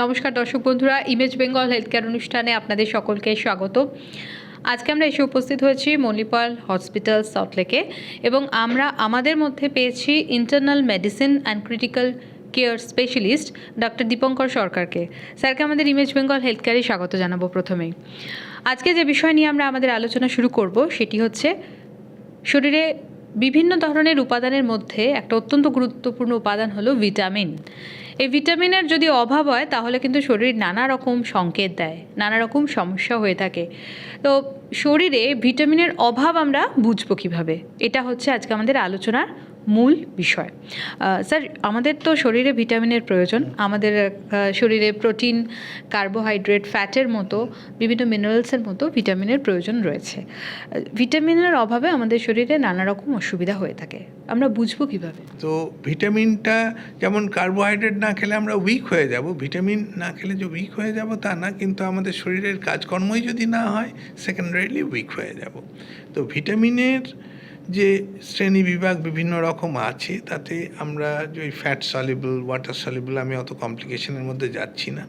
নমস্কার দর্শক বন্ধুরা ইমেজ বেঙ্গল হেলথ কেয়ার অনুষ্ঠানে আপনাদের সকলকে স্বাগত। আজকে আমরা এসে উপস্থিত হয়েছি মণিপাল হসপিটাল সল্টলেকে এবং আমরা আমাদের মধ্যে পেয়েছি internal medicine and critical care specialist doctor Dipankar সরকারকে। স্যারকে আমাদের ইমেজ বেঙ্গল হেলথ কেয়ারে স্বাগত জানাব প্রথমেই। আজকে যে বিষয় নিয়ে আমরা আমাদের আলোচনা শুরু করব সেটি হচ্ছে শরীরে বিভিন্ন ধরনের উপাদানের মধ্যে একটা অত্যন্ত গুরুত্বপূর্ণ উপাদান হলো ভিটামিন। এই ভিটামিনের যদি অভাব হয়, তাহলে কিন্তু শরীর নানা রকম সংকেত দেয়, নানা রকম সমস্যা হয়ে থাকে। তো শরীরে ভিটামিনের অভাব আমরা বুঝব কীভাবে? এটা হচ্ছে আজকে আমাদের আলোচনার মূল বিষয়। স্যার, আমাদের তো শরীরে ভিটামিনের প্রয়োজন। আমাদের শরীরে প্রোটিন, কার্বোহাইড্রেট, ফ্যাটের মতো, বিভিন্ন মিনারেলসের মতো ভিটামিনের প্রয়োজন রয়েছে। ভিটামিনের অভাবে আমাদের শরীরে নানা রকম অসুবিধা হয়ে থাকে। আমরা বুঝব কীভাবে? তো ভিটামিনটা যেমন কার্বোহাইড্রেট না খেলে আমরা উইক হয়ে যাব, ভিটামিন না খেলে যে উইক হয়ে যাব তা না, কিন্তু আমাদের শরীরের কাজকর্মই যদি না হয় সেকেন্ডারিলি উইক হয়ে যাব। তো ভিটামিনের যে শ্রেণি বিভাগ বিভিন্ন রকম আছে, তাতে আমরা যে ওই ফ্যাট সলিবল ওয়াটার সলিবল আমি অত কমপ্লিকেশনের মধ্যে যাচ্ছি না।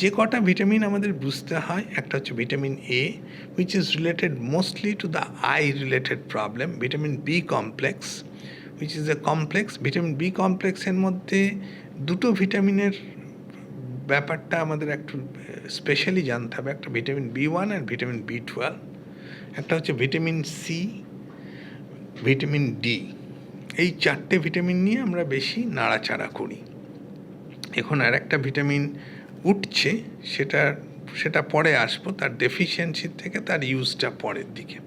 যে কটা ভিটামিন আমাদের বুঝতে হয়, একটা হচ্ছে vitamin A which is related mostly to the eye related problem vitamin B complex which is a complex vitamin B কমপ্লেক্সের মধ্যে দুটো ভিটামিনের ব্যাপারটা আমাদের একটু স্পেশালি জানতে হবে। একটা ভিটামিন বি ওয়ান আর ভিটামিন বি টুয়েলভ একটা হচ্ছে ভিটামিন সি ভিটামিন ডি এই চারটে ভিটামিন নিয়ে আমরা বেশি নাড়াচাড়া করি। এখন আর একটা ভিটামিন উঠছে, সেটা সেটা পরে আসব, তার ডেফিসিয়েন্সির থেকে তার ইউজটা পরের দিকে।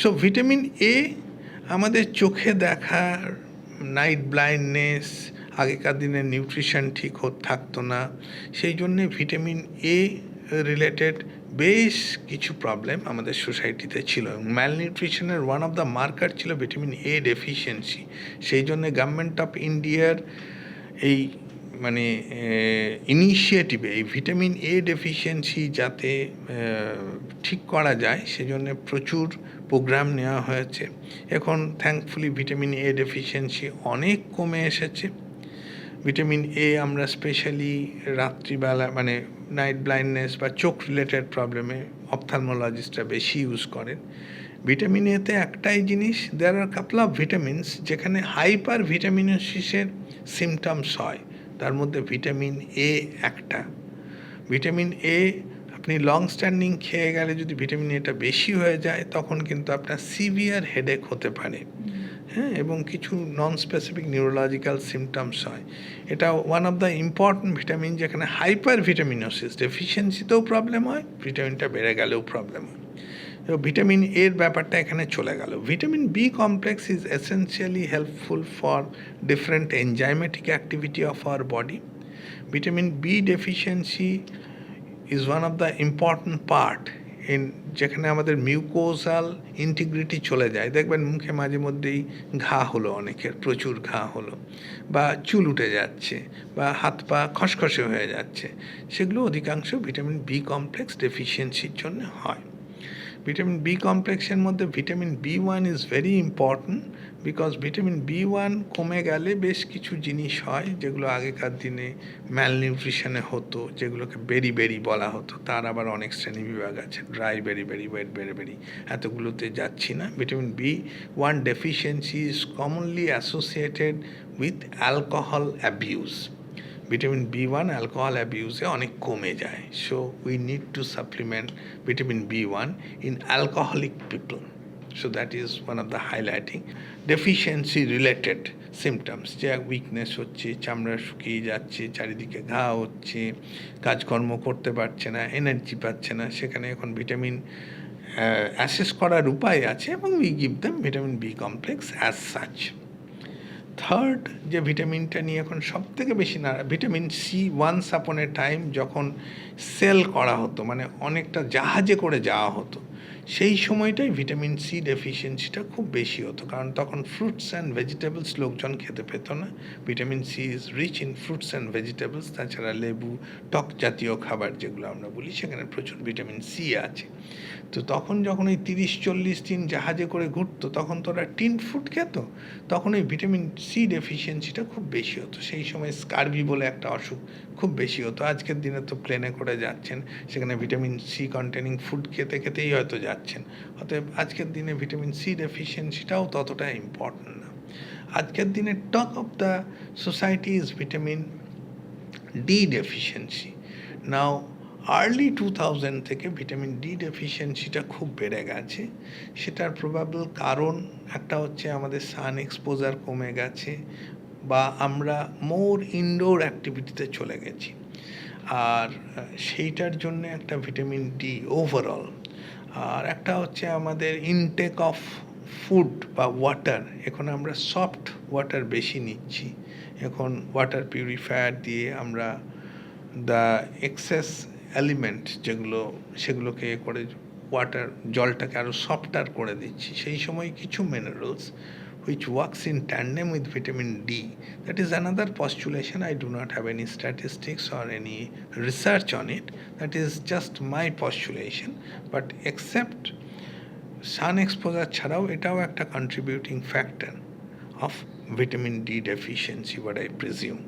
সো ভিটামিন এ আমাদের চোখে দেখার নাইট ব্লাইন্ডনেস আগেকার দিনে নিউট্রিশন ঠিক থাকতো না, সেই জন্যে ভিটামিন এ রিলেটেড বেশ কিছু প্রবলেম আমাদের সোসাইটিতে ছিল এবং ম্যালনিউট্রিশনের ওয়ান অফ দ্য মার্কার ছিল ভিটামিন এ ডেফিসিয়েন্সি সেই জন্য গভর্নমেন্ট অফ ইন্ডিয়ার এই মানে ইনিশিয়েটিভে এই ভিটামিন এ ডেফিসিয়েন্সি যাতে ঠিক করা যায় সেজন্য প্রচুর প্রোগ্রাম নেওয়া হয়েছে। এখন থ্যাঙ্কফুলি ভিটামিন এ ডেফিসিয়েন্সি অনেক কমে এসেছে। ভিটামিন এ আমরা স্পেশালি রাত্রিবেলা মানে নাইট ব্লাইন্ডনেস বা চোখ রিলেটেড প্রবলেমে অপথালমোলজিস্টরা বেশি ইউজ করেন। ভিটামিন এতে একটাই জিনিস there are couple of vitamins যেখানে হাইপার ভিটামিনোসিসের সিমটমস হয়। তার মধ্যে ভিটামিন এ একটা। ভিটামিন এ আপনি লং স্ট্যান্ডিং খেয়ে গেলে যদি ভিটামিন এটা বেশি হয়ে যায়, তখন কিন্তু আপনার সিভিয়ার হেডেক হতে পারে। হ্যাঁ এবং কিছু নন স্পেসিফিক নিউরোলজিক্যাল সিমটমস হয়। এটা one of the important vitamin যেখানে হাইপার ভিটামিনোসিস ডেফিসিয়েন্সিতেও প্রবলেম হয় ভিটামিনটা বেড়ে গেলেও প্রবলেম হয়। তো ভিটামিন এর ব্যাপারটা এখানে চলে গেল। Vitamin B complex is essentially helpful for different enzymatic activity of our body vitamin B deficiency is one of the important part যেখানে আমাদের মিউকোসাল ইন্টিগ্রিটি চলে যায়। দেখবেন মুখে মাঝে মধ্যেই ঘা হলো অনেকের, প্রচুর ঘা হলো বা চুল উঠে যাচ্ছে বা হাত পা খসখসে হয়ে যাচ্ছে। সেগুলো অধিকাংশ ভিটামিন বি কমপ্লেক্স ডেফিসিয়েন্সির জন্য হয়। ভিটামিন বি কমপ্লেক্সের মধ্যে vitamin B one is very important because vitamin B one কমে গেলে বেশ কিছু জিনিস হয় যেগুলো আগেকার দিনে ম্যালনিউট্রিশনে হতো, যেগুলোকে বেরি বেরি বলা হতো। তার আবার অনেক শ্রেণি বিভাগ আছে। ড্রাই বেরি বেরি ওয়েট বেরি বেরি এতগুলোতে যাচ্ছি না। Vitamin B one deficiency is commonly associated with alcohol abuse vitamin B one alcohol অ্যাবিউজে অনেক কমে যায়। So we need to supplement vitamin B one in alcoholic people so that is one of the highlighting deficiency related symptoms যে weakness হচ্ছে, চামড়া শুকিয়ে যাচ্ছে, চারিদিকে ঘা হচ্ছে, কাজকর্ম করতে পারছে না এনার্জি পাচ্ছে না, সেখানে এখন ভিটামিন অ্যাসেস করার উপায় আছে এবং we give them vitamin B complex as such third যে ভিটামিনটা নিয়ে এখন সব থেকে বেশি না ভিটামিন সি ওয়ান্স আপন এ টাইম যখন সেল করা হতো মানে অনেকটা জাহাজে করে যাওয়া হতো সেই সময়টাই ভিটামিন সি ডেফিসিয়েন্সিটা খুব বেশি হতো, কারণ তখন ফ্রুটস অ্যান্ড ভেজিটেবলস লোকজন খেতে পেত না। Vitamin C is rich in fruits and vegetables তাছাড়া লেবু, টক জাতীয় খাবার যেগুলো আমরা বলি, সেখানে প্রচুর ভিটামিন সি আছে। তো তখন যখন ওই তিরিশ, চল্লিশ দিন জাহাজে করে ঘুরতো, তখন তো ওরা টিন ফুড খেত, তখন ওই ভিটামিন সি ডেফিসিয়েন্সিটা খুব বেশি হতো। সেই সময় স্কারবি বলে একটা অসুখ খুব বেশি হতো। আজকের দিনে তো প্লেনে করে যাচ্ছেন, সেখানে ভিটামিন সি কন্টেনিং ফুড খেতে খেতেই হয়তো যাচ্ছেন। অতএব আজকের দিনে ভিটামিন সি ডেফিসিয়েন্সিটাও ততটা ইম্পর্টেন্ট না। আজকের দিনে talk of the society is vitamin D deficiency now early two thousand থেকে ভিটামিন ডি ডেফিসিয়েন্সিটা খুব বেড়ে গেছে। সেটার প্রবাবল কারণ একটা হচ্ছে আমাদের সান এক্সপোজার কমে গেছে বা আমরা মোর ইনডোর অ্যাক্টিভিটিতে চলে গেছি। আর সেইটার জন্য একটা ভিটামিন ডি ওভারঅল আর একটা হচ্ছে আমাদের ইনটেক অফ ফুড বা ওয়াটার এখন আমরা সফট ওয়াটার বেশি নিচ্ছি। এখন ওয়াটার পিউরিফায়ার দিয়ে আমরা দ্য এক্সেস এলিমেন্ট যেগুলো, সেগুলোকে করে ওয়াটার জলটাকে আরও সফটার করে দিচ্ছি। সেই সময় কিছু minerals which works in tandem with vitamin D. That is another postulation. I do not have any statistics or any research on it. That is just my postulation. But except sun exposure ছাড়াও এটাও একটা contributing factor of vitamin D deficiency but I presume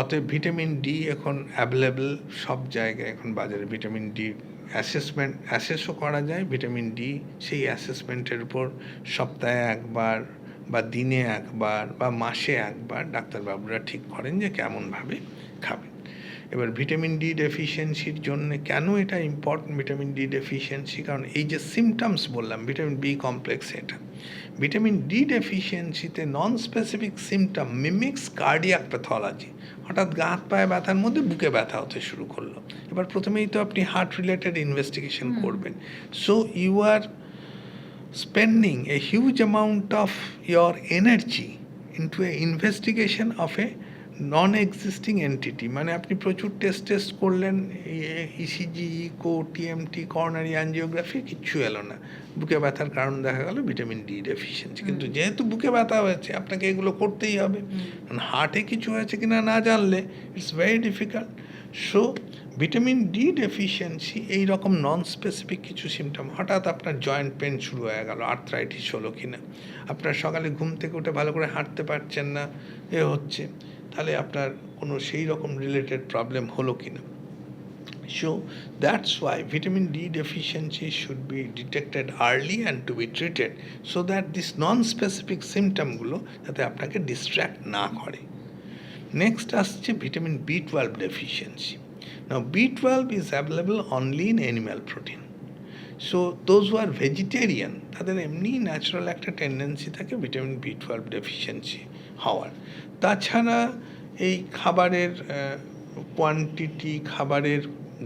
অতএব vitamin D এখন available সব জায়গায় এখন বাজারে vitamin D assessment অ্যাসেসও করা যায় ভিটামিন ডি সেই অ্যাসেসমেন্টের উপর সপ্তাহে একবার বা দিনে একবার বা মাসে একবার ডাক্তারবাবুরা ঠিক করেন যে কেমনভাবে খাবেন। এবার ভিটামিন ডি ডেফিসিয়েন্সির জন্য কেন এটা ইম্পর্টেন্ট ভিটামিন ডি ডেফিসিয়েন্সি কারণ এই যে সিমটমস বললাম ভিটামিন বি কমপ্লেক্স এটা। Vitamin D ডেফিসিয়েন্সিতে non specific symptom mimics cardiac pathology হঠাৎ গা হাত পায়ে ব্যথার মধ্যে বুকে ব্যথা হতে শুরু করল। এবার প্রথমেই তো আপনি হার্ট রিলেটেড ইনভেস্টিগেশন করবেন। So you are spending a huge amount of your energy into a investigation of a non existing entity মানে আপনি প্রচুর টেস্ট টেস্ট করলেন ECG echo TMT coronary angiography কিচ্ছু এলো না। বুকে ব্যথার কারণ দেখা গেল ভিটামিন ডি ডেফিসিয়েন্সি কিন্তু যেহেতু বুকে ব্যথা হয়েছে আপনাকে এগুলো করতেই হবে। কারণ হার্টে কিছু হয়েছে কি না না জানলে it's very difficult so vitamin D deficiency এই রকম নন স্পেসিফিক কিছু সিমটম হঠাৎ আপনার জয়েন্ট পেন শুরু হয়ে গেল আর্থ্রাইটিস হলো কি না আপনার সকালে ঘুম থেকে উঠে ভালো করে হাঁটতে পারছেন না এ হচ্ছে। তাহলে আপনার কোনো সেই রকম রিলেটেড প্রবলেম হলো কি না so that's why vitamin D deficiency should be detected early and to be treated so that this non specific symptomগুলো যাতে আপনাকে ডিস্ট্র্যাক্ট না করে। নেক্সট আসছে vitamin B twelve deficiency B twelve is available only in animal protein so those who are vegetarian তাদের এমনি natural একটা tendency থাকে vitamin B twelve deficiency হওয়ার। তাছাড়া এই খাবারের কোয়ান্টিটি খাবারের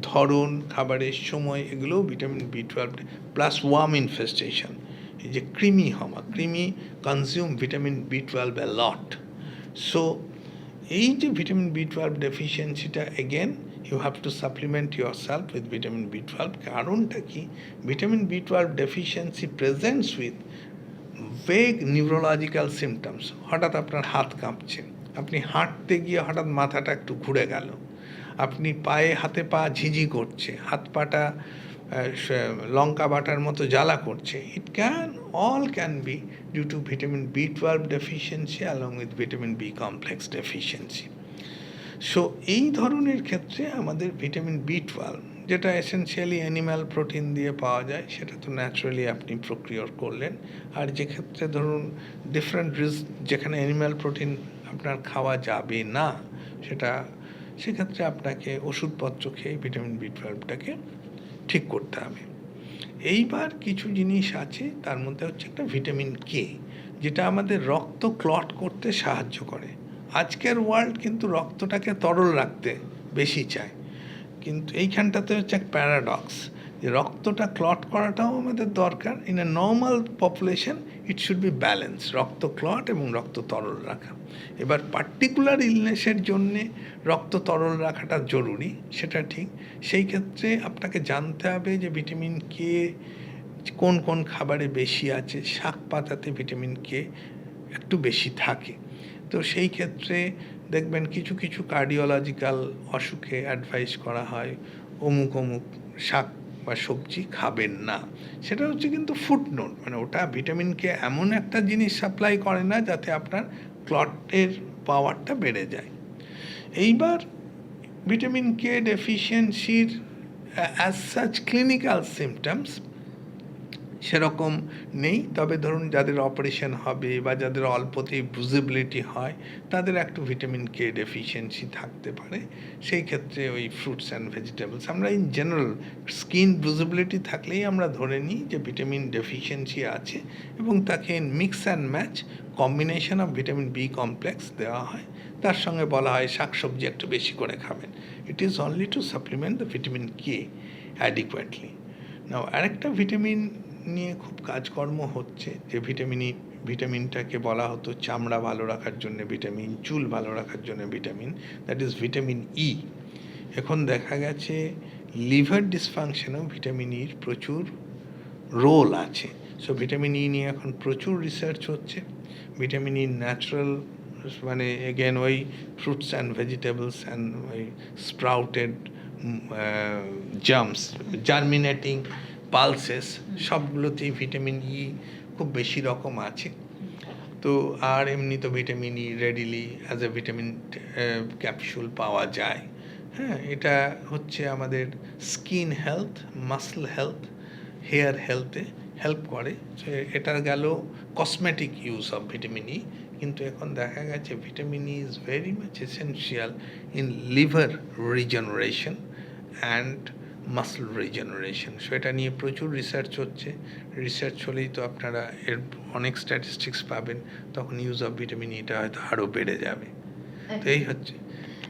ধরন, খাবারের সময় এগুলোও vitamin B twelve plus worm infestation এই যে ক্রিমি হওয়া creamy consume vitamin B twelve a lot so এই যে vitamin B twelve ডেফিসিয়েন্সিটা again you have to supplement yourself with vitamin B twelve কারণটা কি? Vitamin B twelve deficiency presents with vague neurological symptoms হঠাৎ আপনার হাত কাঁপছে। আপনি হাঁটতে গিয়ে হঠাৎ মাথাটা একটু ঘুরে গেল। আপনি পায়ে হাতে পা ঝিঝি করছে, হাত পাটা লঙ্কা বাটার মতো জ্বালা করছে। It can all can be due to vitamin B twelve deficiency along with vitamin B complex deficiency so এই ধরনের ক্ষেত্রে আমাদের ভিটামিন বি টুয়েলভ যেটা এসেনশিয়ালি অ্যানিম্যাল প্রোটিন দিয়ে পাওয়া যায়, সেটা তো ন্যাচারালি আপনি প্রক্রিয়র করলেন। আর যে ক্ষেত্রে ধরুন ডিফারেন্ট রিস যেখানে অ্যানিম্যাল প্রোটিন আপনার খাওয়া যাবে না, সেটা সেক্ষেত্রে আপনাকে ওষুধপত্র খেয়ে ভিটামিন বি টুয়েলভটাকে ঠিক করতে হবে। এইবার কিছু জিনিস আছে, তার মধ্যে হচ্ছে একটা ভিটামিন কে যেটা আমাদের রক্ত ক্লট করতে সাহায্য করে। আজকের ওয়ার্ল্ড কিন্তু রক্তটাকে তরল রাখতে বেশি চায়। কিন্তু এইখানটাতে হচ্ছে এক প্যারাডক্স যে রক্তটা ক্লট করাটাও আমাদের দরকার। In a normal population it should be balance রক্ত ক্লট এবং রক্ত তরল রাখা। এবার পার্টিকুলার ইলনেসের জন্যে রক্ত তরল রাখাটা জরুরি, সেটা ঠিক। সেই ক্ষেত্রে আপনাকে জানতে হবে যে ভিটামিন কে কোন কোন খাবারে বেশি আছে, শাক পাতাতে ভিটামিন কে একটু বেশি থাকে। তো সেই ক্ষেত্রে দেখবেন কিছু কিছু কার্ডিওলজিক্যাল অসুখে অ্যাডভাইস করা হয়, অমুক অমুক শাক বা সবজি খাবেন না। সেটা হচ্ছে কিন্তু ফুটনোট মানে ওটা ভিটামিনকে এমন একটা জিনিস সাপ্লাই করে না যাতে আপনার ক্লটের পাওয়ারটা বেড়ে যায়। এইবার ভিটামিন কে ডেফিসিয়েন্সির অ্যাজ সাচ ক্লিনিক্যাল সিমটমস সেরকম নেই। তবে ধরুন যাদের অপারেশন হবে বা যাদের অল্পতেই ভিজিবিলিটি হয়, তাদের একটু ভিটামিন কে ডেফিসিয়েন্সি থাকতে পারে। সেই ক্ষেত্রে ওই ফ্রুটস অ্যান্ড ভেজিটেবলস আমরা ইন জেনারেল স্কিন ভিজিবিলিটি থাকলেই আমরা ধরে নিই যে ভিটামিন ডেফিসিয়েন্সি আছে এবং তাকে mix and match combination of vitamin B complex দেওয়া হয়। তার সঙ্গে বলা হয় শাকসবজি একটু বেশি করে খাবেন। It is only to supplement the vitamin K adequately now আরেকটা ভিটামিন নিয়ে খুব কাজকর্ম হচ্ছে। যে ভিটামিনই ভিটামিনটাকে বলা হতো চামড়া ভালো রাখার জন্য ভিটামিন, চুল ভালো রাখার জন্য vitamin that is vitamin E. এখন দেখা গেছে লিভার ডিসফাংশনেও ভিটামিন ইর প্রচুর রোল আছে। সো ভিটামিন ই নিয়ে এখন প্রচুর রিসার্চ হচ্ছে। ভিটামিন ই ন্যাচারাল মানে এগেন ওই ফ্রুটস অ্যান্ড ভেজিটেবলস অ্যান্ড ওই স্প্রাউটেড জাম্পস জার্মিনেটিং পালসেস সবগুলোতেই ভিটামিন ই খুব বেশি রকম আছে। তো আর এমনি তো vitamin E readily as a vitamin capsule পাওয়া যায়। হ্যাঁ এটা হচ্ছে আমাদের skin health muscle health hair হেলথে help করে। সে এটার গেল cosmetic use of vitamin E কিন্তু এখন দেখা গেছে vitamin E is very much essential in liver regeneration and muscle regeneration so এটা নিয়ে প্রচুর রিসার্চ হচ্ছে। রিসার্চ হলেই তো আপনারা এর অনেক স্ট্যাটিস্টিক্স পাবেন। তখন ইউজ অফ ভিটামিন এটা হয়তো আরও বেড়ে যাবে। তো এই হচ্ছে।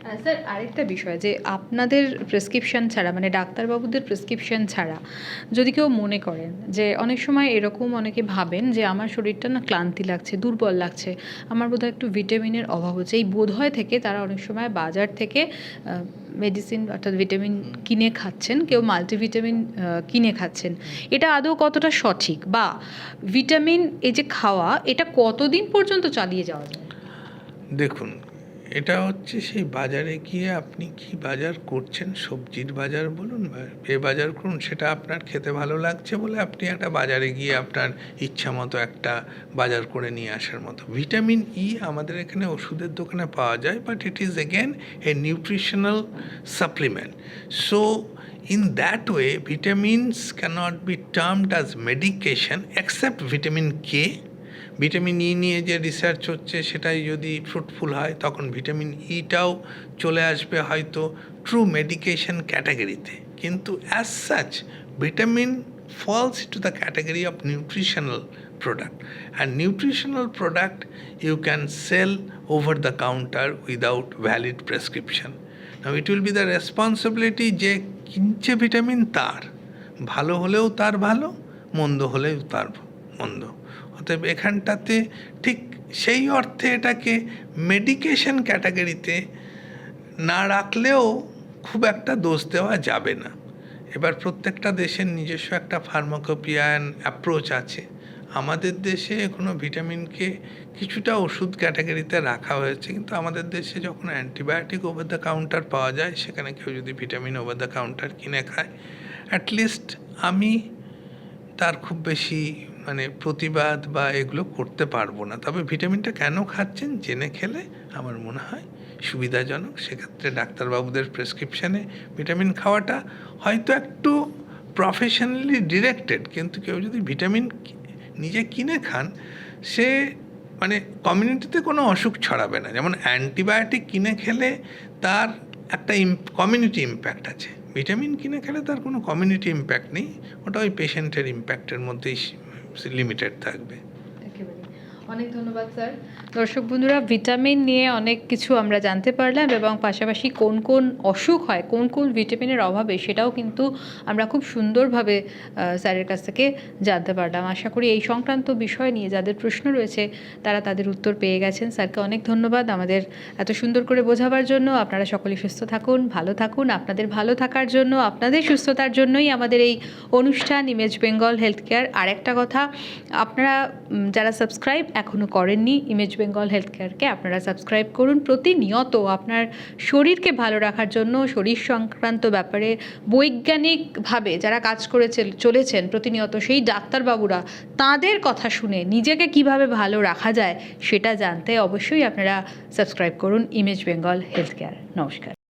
স্যার, আরেকটা বিষয় যে আপনাদের প্রেসক্রিপশন ছাড়া মানে ডাক্তারবাবুদের প্রেসক্রিপশন ছাড়া যদি কেউ মনে করেন যে অনেক সময় এরকম অনেকে ভাবেন যে আমার শরীরটা না ক্লান্তি লাগছে, দুর্বল লাগছে, আমার বোধহয় একটু ভিটামিনের অভাব হচ্ছে। এই বোধহয় থেকে তারা অনেক সময় বাজার থেকে মেডিসিন অর্থাৎ ভিটামিন কিনে খাচ্ছেন, কেউ মাল্টিভিটামিন কিনে খাচ্ছেন। এটা আদৌ কতটা সঠিক? বা ভিটামিন এই যে খাওয়া, এটা কতদিন পর্যন্ত চালিয়ে যাওয়া যায়? দেখুন এটা হচ্ছে সেই বাজারে গিয়ে আপনি কি বাজার করছেন? সবজির বাজার বলুন বা এ বাজার করুন, সেটা আপনার খেতে ভালো লাগছে বলে আপনি একটা বাজারে গিয়ে আপনার ইচ্ছা মতো একটা বাজার করে নিয়ে আসার মতো। ভিটামিন ই আমাদের এখানে ওষুধের দোকানে পাওয়া যায় but it is again a nutritional supplement so in that way, vitamins cannot be termed as medication except vitamin k vitamin E নিয়ে যে রিসার্চ হচ্ছে, সেটাই যদি ফ্রুটফুল হয়, তখন ভিটামিন e ইটাও চলে আসবে হয়তো ট্রু মেডিকেশান ক্যাটাগরিতে কিন্তু as such vitamin falls to the category of nutritional product and nutritional product you can sell over the counter without valid prescription it will be the responsibility যে কিনছে vitamin তার, ভালো হলেও তার ভালো, মন্দ হলেও তার মন্দ। অতএব এখানটাতে ঠিক সেই অর্থে এটাকে মেডিকেশন ক্যাটাগরিতে না রাখলেও খুব একটা দোষ দেওয়া যাবে না। এবার প্রত্যেকটা দেশের নিজস্ব একটা ফার্মাকোপিয়ান অ্যাপ্রোচ আছে। আমাদের দেশে এখনও ভিটামিনকে কিছুটা ওষুধ ক্যাটাগরিতে রাখা হয়েছে, কিন্তু আমাদের দেশে যখন অ্যান্টিবায়োটিক ওভার দ্য কাউন্টার পাওয়া যায়, সেখানে কেউ যদি ভিটামিন ওভার দ্য কাউন্টার কিনে খায় অ্যাটলিস্ট আমি তার খুব বেশি মানে প্রতিবাদ বা এগুলো করতে পারব না। তবে ভিটামিনটা কেন খাচ্ছেন জেনে খেলে আমার মনে হয় সুবিধাজনক। সেক্ষেত্রে ডাক্তারবাবুদের প্রেসক্রিপশানে ভিটামিন খাওয়াটা হয়তো একটু প্রফেশনালি ডিরেক্টেড কিন্তু কেউ যদি ভিটামিন নিজে কিনে খান, সে মানে কমিউনিটিতে কোনো অসুখ ছড়াবে না। যেমন অ্যান্টিবায়োটিক কিনে খেলে তার একটা কমিউনিটি ইম্প্যাক্ট আছে। ভিটামিন কিনে খেলে তার কোনো কমিউনিটি ইম্প্যাক্ট নেই। ওটা ওই পেশেন্টের ইম্প্যাক্টের মধ্যেই লিমিটেড থাকবে একেবারে অনেক ধন্যবাদ, স্যার। দর্শক বন্ধুরা, ভিটামিন নিয়ে অনেক কিছু আমরা জানতে পারলাম এবং পাশাপাশি কোন কোন অসুখ হয়, কোন কোন ভিটামিনের অভাবে সেটাও কিন্তু আমরা খুব সুন্দরভাবে স্যারের কাছ থেকে জানতে পারলাম। আশা করি এই সংক্রান্ত বিষয় নিয়ে যাদের প্রশ্ন রয়েছে, তারা তাদের উত্তর পেয়ে গেছেন। স্যারকে অনেক ধন্যবাদ আমাদের এত সুন্দর করে বোঝাবার জন্য। আপনারা সকলে সুস্থ থাকুন, ভালো থাকুন। আপনাদের ভালো থাকার জন্য, আপনাদের সুস্থতার জন্যই আমাদের এই অনুষ্ঠান, ইমেজ বেঙ্গল হেলথ কেয়ার। আর একটা কথা, আপনারা যারা সাবস্ক্রাইব এখনও করেননি। ইমেজ বেঙ্গল হেলথ কেয়ারকে আপনারা সাবস্ক্রাইব করুন। প্রতিনিয়ত আপনার শরীরকে ভালো রাখার জন্য, শরীর সংক্রান্ত ব্যাপারে বৈজ্ঞানিকভাবে যারা কাজ করে চলেছেন, প্রতিনিয়ত সেই ডাক্তারবাবুরা তাদের কথা শুনে নিজেকে কীভাবে ভালো রাখা যায় সেটা জানতে অবশ্যই আপনারা সাবস্ক্রাইব করুন। ইমেজ বেঙ্গল হেলথ কেয়ার নমস্কার।